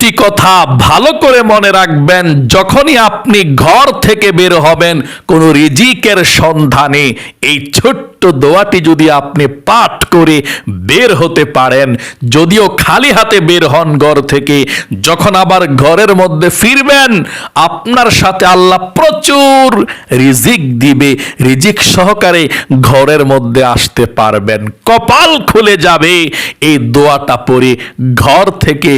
একটি কথা ভালো করে মনে রাখবেন, যখনই আপনি ঘর থেকে বের হবেন, কোনো রিজিকের সন্ধানে এই ছোট্ট দোয়াটি যদি আপনি পাঠ করে বের হতে পারেন, যদিও খালি হাতে বের হন ঘর থেকে, যখন আবার ঘরের মধ্যে ফিরবেন, আপনার সাথে আল্লাহ প্রচুর রিজিক দিবে, রিজিক সহকারে ঘরের মধ্যে আসতে পারবেন, কপাল খুলে যাবে, এই দোয়াটা পড়ে ঘর থেকে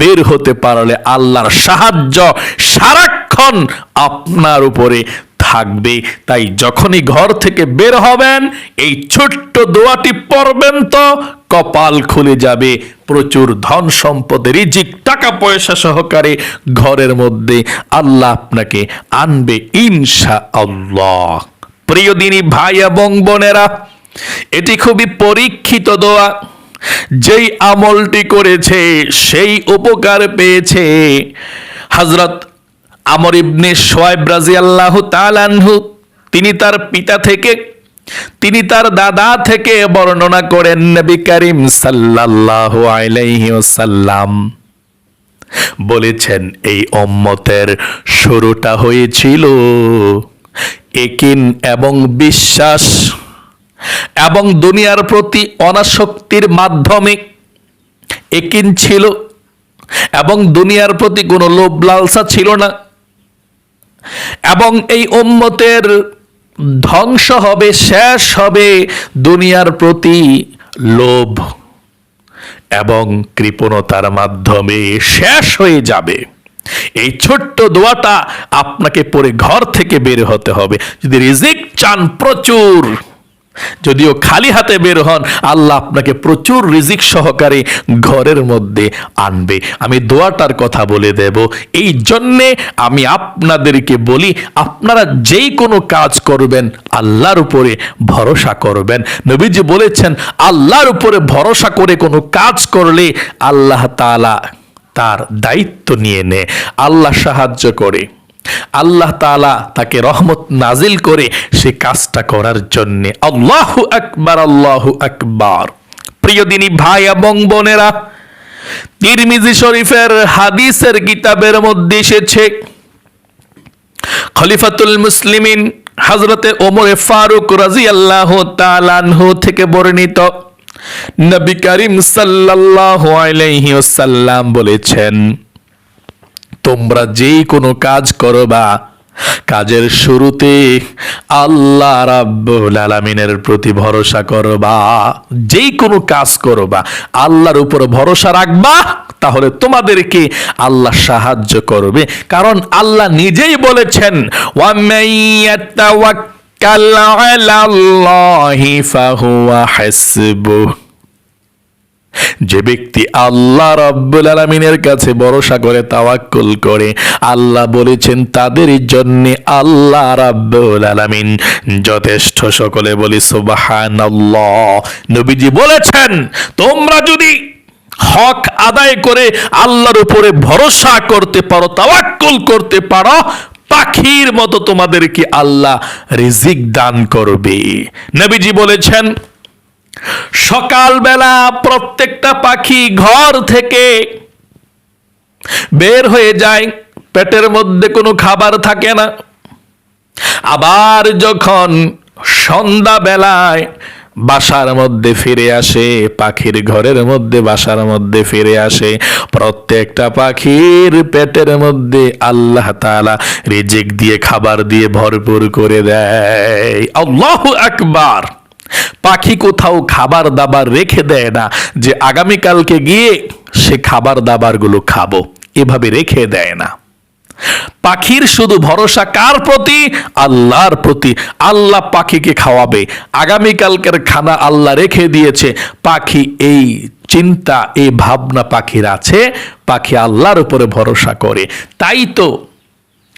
বের হতে পারলে আল্লাহর সাহায্য, সারাক্ষণ আপনার উপরে থাকবে। তাই যখনই ঘর থেকে বের হবেন, এই ছোট্ট দোয়াটি পড়বেন তো, কপাল খুলে যাবে। প্রচুর ধন সম্পদ রিজিক, টাকা পয়সা সহকারে ঘরের মধ্যে আল্লাহ আপনাকে আনবে ইনশা আল্লাহ প্রিয় দিনী ভাই এবং বোনেরা, এটি খুবই পরীক্ষিত দোয়া। যেই আমলটি করেছে, সেই উপকার পেয়েছে। হজরত আমর ইবনে সোয়াইব রাজি আল্লাহ তালানহু তিনি তার পিতা থেকে, তিনি তার দাদা থেকে বর্ণনা করেন নবী করিম সাল্লাল্লাহু আলাইহি ওয়াসাল্লাম। বলেছেন, এই অম্মতের শুরুটা হয়েছিল একিন এবং বিশ্বাস এবং দুনিয়ার প্রতি অনাসক্তির মাধ্যমে একিন ছিল এবং দুনিয়ার প্রতি কোনো লোভ লালসা ছিল না। এবং এই উম্মতের ধ্বংস হবে, শেষ হবে দুনিয়ার প্রতি লোভ এবং কৃপণতার মাধ্যমে শেষ হয়ে যাবে। এই ছোট্ট দোয়াটা আপনাকে পরে ঘর থেকে বের হতে হবে। যদি রিজিক চান প্রচুর। যদিও খালি হাতে বের হন, আল্লাহ আপনাকে প্রচুর রিজিক সহকারে ঘরের মধ্যে আনবে। আমি দোয়াটার কথা বলে দেব। এই জন্যে আমি আপনাদেরকে বলি, আপনারা যেই কোনো কাজ করবেন, আল্লাহর উপরে ভরসা করবেন। নবীজি বলেছেন, আল্লাহর উপরে ভরসা করে কোনো কাজ করলে আল্লাহ তাআলা তার দায়িত্ব নিয়ে নেয়। আল্লাহ সাহায্য করে। আল্লাহ তাআলা তাকে রহমত নাজিল করে সে কাজটা করার জন্য আল্লাহু আকবার আল্লাহু আকবার। প্রিয় দিনী ভাই এবং বোনেরা, তিরমিজি শরীফের হাদিসের কিতাবের মধ্যে এসেছে, খলিফাতুল মুসলিমিন হজরতে ওমরে ফারুক রাজি আল্লাহ তালানহু থেকে বর্ণিত, নবী করিম সাল্লাল্লাহু আলাইহি বলেছেন তোমরা যেই কোনো কাজ করবা কাজের শুরুতে আল্লাহ রাব্বুল আলামিনের প্রতি ভরসা করবা যেই কোনো কাজ করবা আল্লাহর উপর ভরসা রাখবা, তাহলে তোমাদেরকে আল্লাহ সাহায্য করবে। কারণ আল্লাহ নিজেই বলেছেন ওয়ামাইয়াতাওয়াক্কাল আলাল্লাহি ফাহুয়া হাসবুহ। যে ব্যক্তি আল্লাহ রাব্বুল আলামিনের কাছে ভরসা করে তাওয়াক্কুল করে, আল্লাহ বলেছেন তাদের জন্য আল্লাহ রাব্বুল আলামিন যথেষ্ট সকলে বলি সুবহানাল্লাহ। নবীজি বলেছেন, তোমরা যদি হক আদায় করে আল্লাহর উপরে ভরসা করতে পারো, তাওয়াক্কুল করতে পারো, পাখির মতো তোমাদেরকে আল্লাহ রিজিক দান করবে। নবীজি বলেছেন সকালবেলা প্রত্যেকটা পাখি ঘর থেকে বের হয়ে যায়। পেটের মধ্যে কোনো খাবার থাকে না। আবার যখন সন্ধ্যা বেলায় বাসার মধ্যে ফিরে আসে, পাখির ঘরের মধ্যে, বাসার মধ্যে ফিরে আসে, প্রত্যেকটা পাখির পেটের মধ্যে আল্লাহ তাআলা রিজিক দিয়ে, খাবার দিয়ে ভরপুর করে দেয়। আল্লাহু আকবার। পাখি কোথাও খাবার দাবার রেখে দেয় না, যে আগামীকালকে গিয়ে সে খাবার দাবারগুলো খাব, এভাবে রেখে দেয় না। পাখির শুধু ভরসা কার প্রতি? আল্লাহর প্রতি। আল্লাহ পাখিকে খাওয়াবে। আগামীকালকের খানা আল্লাহ রেখে দিয়েছে। পাখি এই চিন্তা, এই ভাবনা পাখির আছে। পাখি আল্লাহর উপরে ভরসা করে। তাই তো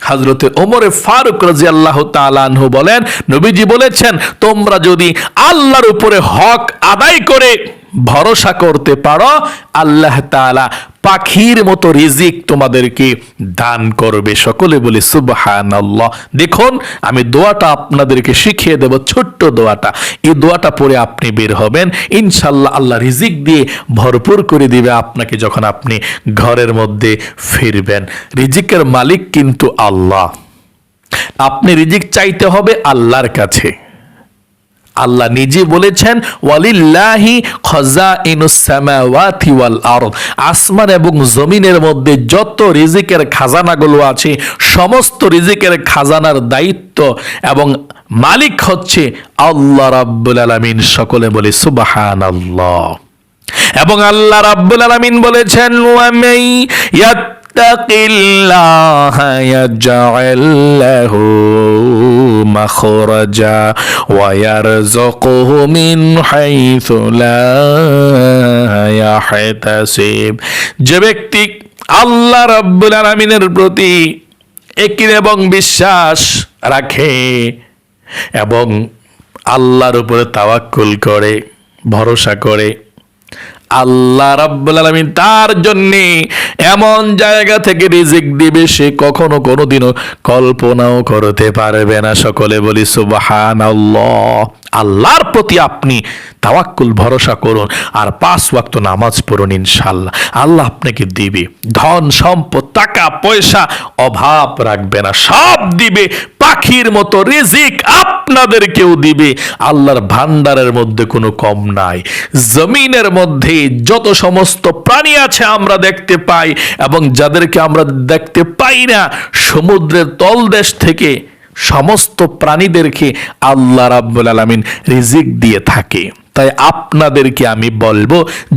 হজরতে ওমরে ফারুক রাজি আল্লাহ তালানহু বলেন, নবীজি বলেছেন, তোমরা যদি আল্লাহর উপরে হক আদায় করে ভরসা করতে পারো, আল্লাহ তাআলা পাখির মতো রিজিক তোমাদেরকে দান করবে। সকলে বলে সুবহান দেখুন, আমি দোয়াটা আপনাদেরকে শিখিয়ে দেব, ছোট্ট দোয়াটা। এই দোয়াটা পরে আপনি বের হবেন। ইনশাল্লাহ আল্লাহ রিজিক দিয়ে ভরপুর করে দিবে আপনাকে যখন আপনি ঘরের মধ্যে ফিরবেন। রিজিকের মালিক কিন্তু আল্লাহ। আপনি রিজিক চাইতে হবে আল্লাহর কাছে। আল্লাহ নিজে বলেছেন, ওয়ালিল্লাহি খজা ইনুসামাওয়াতি ওয়াল আরদ। আসমান এবং জমিনের মধ্যে যত রিজিকের খাজানাগুলো আছে, সমস্ত রিজিকের খাজানার দায়িত্ব এবং মালিক হচ্ছে আল্লাহ রাব্বুল আলামিন। সকলে বলে, সুবহানাল্লাহ। এবং আল্লাহ রাব্বুল আলামিন বলেছেন, ওয়ামাই ইয়াত্তাকিল্লাহ ইয়াজআল লাহু। له مخرجا ويرزقه من حيث لا يحتسب যে ব্যক্তি আল্লাহ রাব্বুল আলামিনের প্রতি একিন এবং বিশ্বাস রাখে এবং আল্লাহর উপরে তাওয়াক্কুল করে ভরসা করে আল্লাহ রাব্বুল আলামিন তার জন্য এমন জায়গা থেকে রিজিক দিবে সে কখনো কোনোদিনও কল্পনাও করতে পারবে না। সকলে বলি, সুবহানাল্লাহ। আল্লাহর প্রতি আপনি তাওয়াক্কুল, ভরসা করুন আর পাঁচ ওয়াক্ত নামাজ পড়ুন ইনশাল্লাহ আল্লাহ আপনাকে দিবে ধন, সম্পদ, টাকা, পয়সা, অভাব রাখবে না। সব দিবে পাখির মতো রিজিক আপনাদেরকেও দিবে? আল্লাহর ভান্ডারের মধ্যে কোনো কম নাই। জমিনের মধ্যে যত সমস্ত প্রাণী আছে আমরা দেখতে পাই এবং যাদেরকে আমরা দেখতে পাই না, সমুদ্রের তলদেশ থেকে সমস্ত প্রাণীদেরকে আল্লাহ রাব্বুল আলামিন রিজিক দিয়ে থাকে। তাই আপনাদেরকে আমি বলব,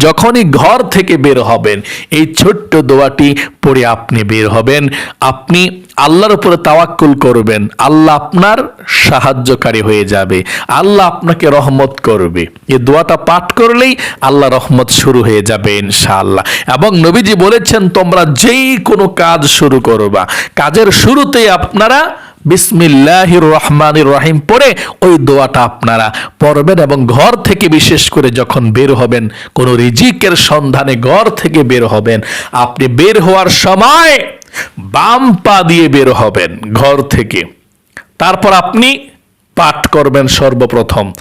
যখনই ঘর থেকে বের হবেন, এই ছোট্ট দোয়াটি পড়ে আপনি বের হবেন। আপনি আল্লাহর উপরে তাওয়াক্কুল করবেন, আল্লাহ আপনার সাহায্যকারী হয়ে যাবে, আল্লাহ আপনাকে রহমত করবে। এই দোয়াটা পাঠ করলেই আল্লাহ রহমত শুরু হয়ে যাবে ইনশাআল্লাহ। এবং নবীজি বলেছেন, তোমরা যেই কোনো কাজ শুরু করবা। কাজের শুরুতেই আপনারা বিসমিল্লাহির রহমানির রহিম পড়ে ওই দোয়াটা আপনারা পড়বেন এবং ঘর থেকে বিশেষ করে যখন বের হবেন, কোন রিজিকের সন্ধানে ঘর থেকে বের হবেন, আপনি বের হওয়ার সময় বাম পা দিয়ে বের হবেন ঘর থেকে। তারপর আপনি পাঠ করবেন সর্বপ্রথম।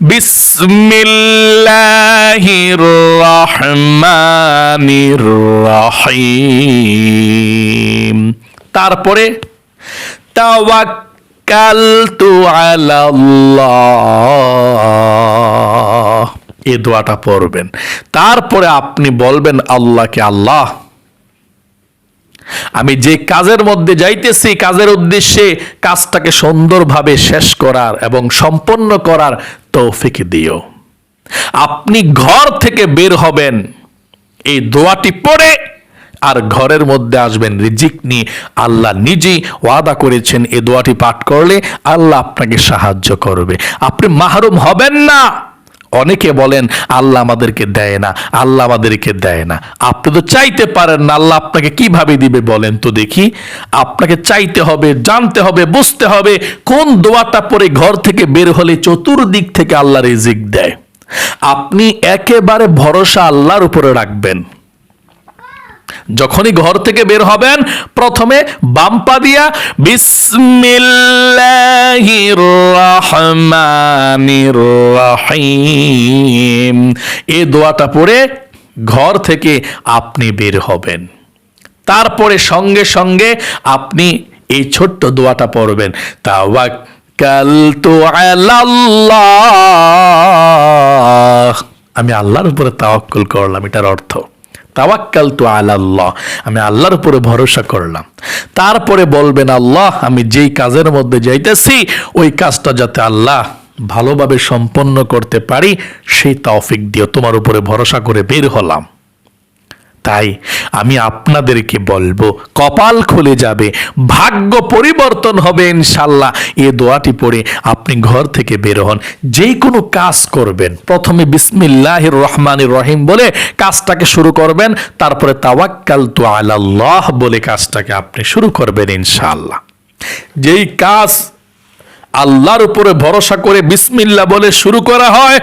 বিসমিল্লাহির রহমানির রহিম তারপরে তাওয়াক্কালতু আলাল্লাহ। এই দোয়াটা পড়বেন। তারপরে আপনি বলবেন আল্লাহকে, আল্লাহ আমি যে কাজের মধ্যে যাইতেছি, কাজের উদ্দেশ্যে কাজটাকে সুন্দরভাবে শেষ করার এবং সম্পন্ন করার তৌফিক দিও। আপনি ঘর থেকে বের হবেন, এই দোয়াটি পড়ে আর ঘরের মধ্যে আসবেন। রিজিক নিয়ে আল্লাহ নিজেই ওয়াদা করেছেন এ দোয়াটি পাঠ করলে আল্লাহ আপনাকে সাহায্য করবে। আপনি মাহরুম হবেন না। অনেকে বলেন, আল্লাহ আমাদেরকে দেয় না, আল্লাহ আমাদেরকে দেয় না। আপনি তো চাইতে পারেন না, আল্লাহ আপনাকে কীভাবে দিবে বলেন তো দেখি। আপনাকে চাইতে হবে, জানতে হবে, বুঝতে হবে, কোন দোয়াটা পরে ঘর থেকে বের হলে চতুর্দিক থেকে আল্লাহ রিজিক দেয়। আপনি একেবারে ভরসা আল্লাহর উপরে রাখবেন। যখনই ঘর থেকে বের হবেন, প্রথমে বাম্পা দিয়া বিসমিল্লাহির রহিম এই দোয়াটা পড়ে ঘর থেকে আপনি বের হবেন। তারপরে সঙ্গে সঙ্গে আপনি এই ছোট্ট দোয়াটা পড়বেন। তাওয়াক্কালতু আলাল্লাহ। আমি আল্লাহর উপরে তাওয়াক্কুল করলাম, এটার অর্থ তাওয়াক্কাল তু আল্লাহ আমি আল্লাহর উপরে ভরসা করলাম। তারপরে বলবেন, আল্লাহ, আমি যেই কাজের মধ্যে যাইতেছি, ওই কাজটা যাতে আল্লাহ ভালোভাবে সম্পন্ন করতে পারি, সেই তাওফিক দিয়ে তোমার উপরে ভরসা করে বের হলাম। তাই আমি আপনাদেরকে বলব, কপাল খুলে যাবে, ভাগ্য পরিবর্তন হবে ইনশাল্লাহ। এ দোয়াটি পড়ে আপনি ঘর থেকে বের হন, যেই কোনো কাজ করবেন, প্রথমে বিসমিল্লাহির রহমানির রহিম বলে কাজটাকে শুরু করবেন, তারপরে তাওয়াক্কাল তু আলাল্লাহ বলে কাজটাকে আপনি শুরু করবেন ইনশাল্লাহ। যেই কাজ আল্লাহর উপরে ভরসা করে বিসমিল্লা বলে শুরু করা হয়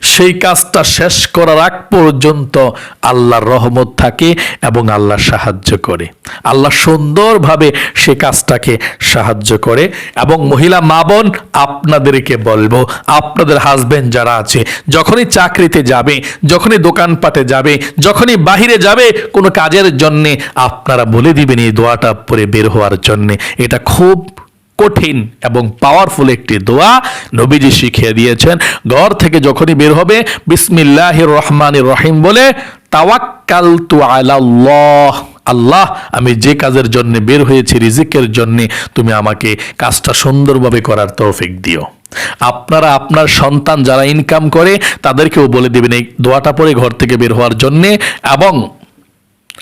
সেই কাজটা শেষ করার আগ পর্যন্ত আল্লাহর রহমত থাকে এবং আল্লাহ সাহায্য করে। আল্লাহ সুন্দরভাবে সে কাজটাকে সাহায্য করে এবং মহিলা মা বোন, আপনাদেরকে বলব, আপনাদের হাজবেন্ড যারা আছে, যখনই চাকরিতে যাবে, যখনই দোকানপাটে যাবে, যখনই বাহিরে যাবে, কোনো কাজের জন্যে আপনারা বলে দিবেন এই দোয়াটা পরে বের হওয়ার জন্যে। এটা খুব কঠিন এবং পাওয়ারফুল একটি দোয়া নবীজি শিখিয়ে দিয়েছেন। ঘর থেকে যখনই বের হবে, বিসমিল্লাহির রহমানির রহিম বলে তাওয়াক্কাল তু আলাল্লাহ। আল্লাহ, আমি যে কাজের জন্য বের হয়েছি, রিজিকের জন্য, তুমি আমাকে কাজটা সুন্দরভাবে করার তৌফিক দিও। আপনারা আপনার সন্তান যারা ইনকাম করে, তাদেরকেও বলে দেবেন এই দোয়াটা পরে ঘর থেকে বের হওয়ার জন্যে এবং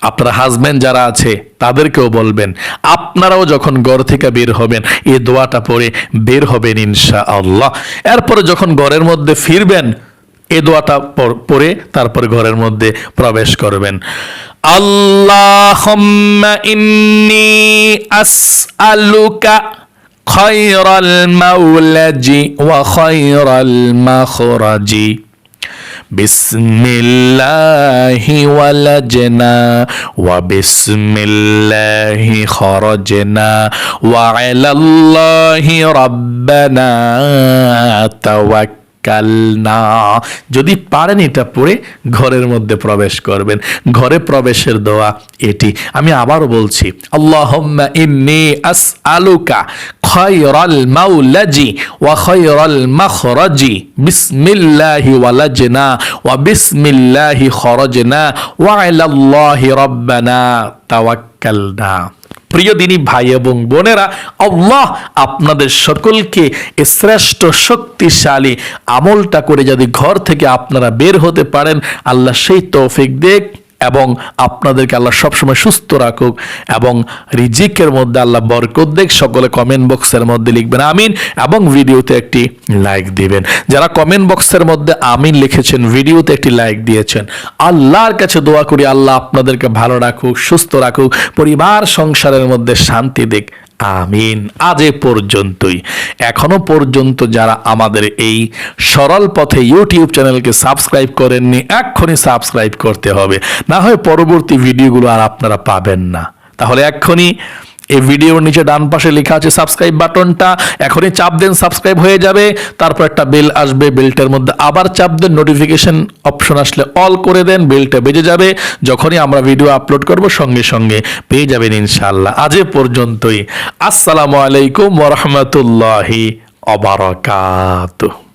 আপনার হাজব্যান্ড যারা আছে, তাদেরকেও বলবেন, আপনারাও যখন ঘর থেকে বের হবেন, এই দোয়াটা পরে বের হবেন ইনশা আল্লাহ এরপরে যখন ঘরের মধ্যে ফিরবেন এ দোয়াটা পর- পরে তারপরে ঘরের মধ্যে প্রবেশ করবেন। আল্লাহ ইন্নি আসআলুকা খয়রাল মাওলাজি ওয়া খয়রাল মাখরাজি। بسم الله ولجنا وبسم الله خرجنا وعلى الله ربنا توكلنا যদি পারেন এটা পড়ে ঘরের মধ্যে প্রবেশ করবেন। ঘরে প্রবেশের দোয়া এটি। আমি আবারও বলছি, আল্লাহুম্মা ইন্নী আসআলুকা খায়রাল মাওলাজি ওয়া খায়রাল মাখরাজি। বিসমিল্লাহি ওয়ালাজনা ওয়া বিসমিল্লাহি খরজনা ওয়া আলাল্লাহি রাব্বানা। তাওয়াক্কালনা। প্রিয় দিনী ভাই এবং বোনেরা, আল্লাহ আপনাদের সকলকে শ্রেষ্ঠ শক্তিশালী আমলটা করে যদি ঘর থেকে আপনারা বের হতে পারেন, আল্লাহ সেই তৌফিক দেখ। এবং আপনাদেরকে আল্লাহ সবসময় সুস্থ রাখুক এবং রিজিকের মধ্যে আল্লাহ বরকত দেখ, সকলে কমেন্ট বক্সের মধ্যে লিখবেন, আমিন, এবং ভিডিওতে একটি লাইক দিবেন। যারা কমেন্ট বক্সের মধ্যে আমিন লিখেছেন, ভিডিওতে একটি লাইক দিয়েছেন, আল্লাহর কাছে দোয়া করি, আল্লাহ আপনাদেরকে ভালো রাখুক, সুস্থ রাখুক, পরিবার, সংসারের মধ্যে শান্তি দিক। আমিন। আজ এ পর্যন্তই। এখনও পর্যন্ত যারা আমাদের এই সরল পথে ইউটিউব চ্যানেলকে সাবস্ক্রাইব করেননি, এক্ষুনি সাবস্ক্রাইব করতে হবে। না হয় পরবর্তী ভিডিওগুলো আর আপনারা পাবেন না। তাহলে এক্ষুনি এই ভিডিওর নিচে ডান পাশে লেখা আছে সাবস্ক্রাইব বাটনটা, এখনই চাপ দেন, সাবস্ক্রাইব হয়ে যাবে। তারপর একটা বেল আসবে, বেলটার মধ্যে আবার চাপ দেন নোটিফিকেশন অপশন আসলে অল করে দেন, বেলটা বেজে যাবে। যখনই আমরা ভিডিও আপলোড করব, সঙ্গে সঙ্গে পেয়ে যাবেন ইনশাআল্লাহ। আজ পর্যন্তই। আসসালামু আলাইকুম ওরহমতুল্লাহি অবরাকাতুহ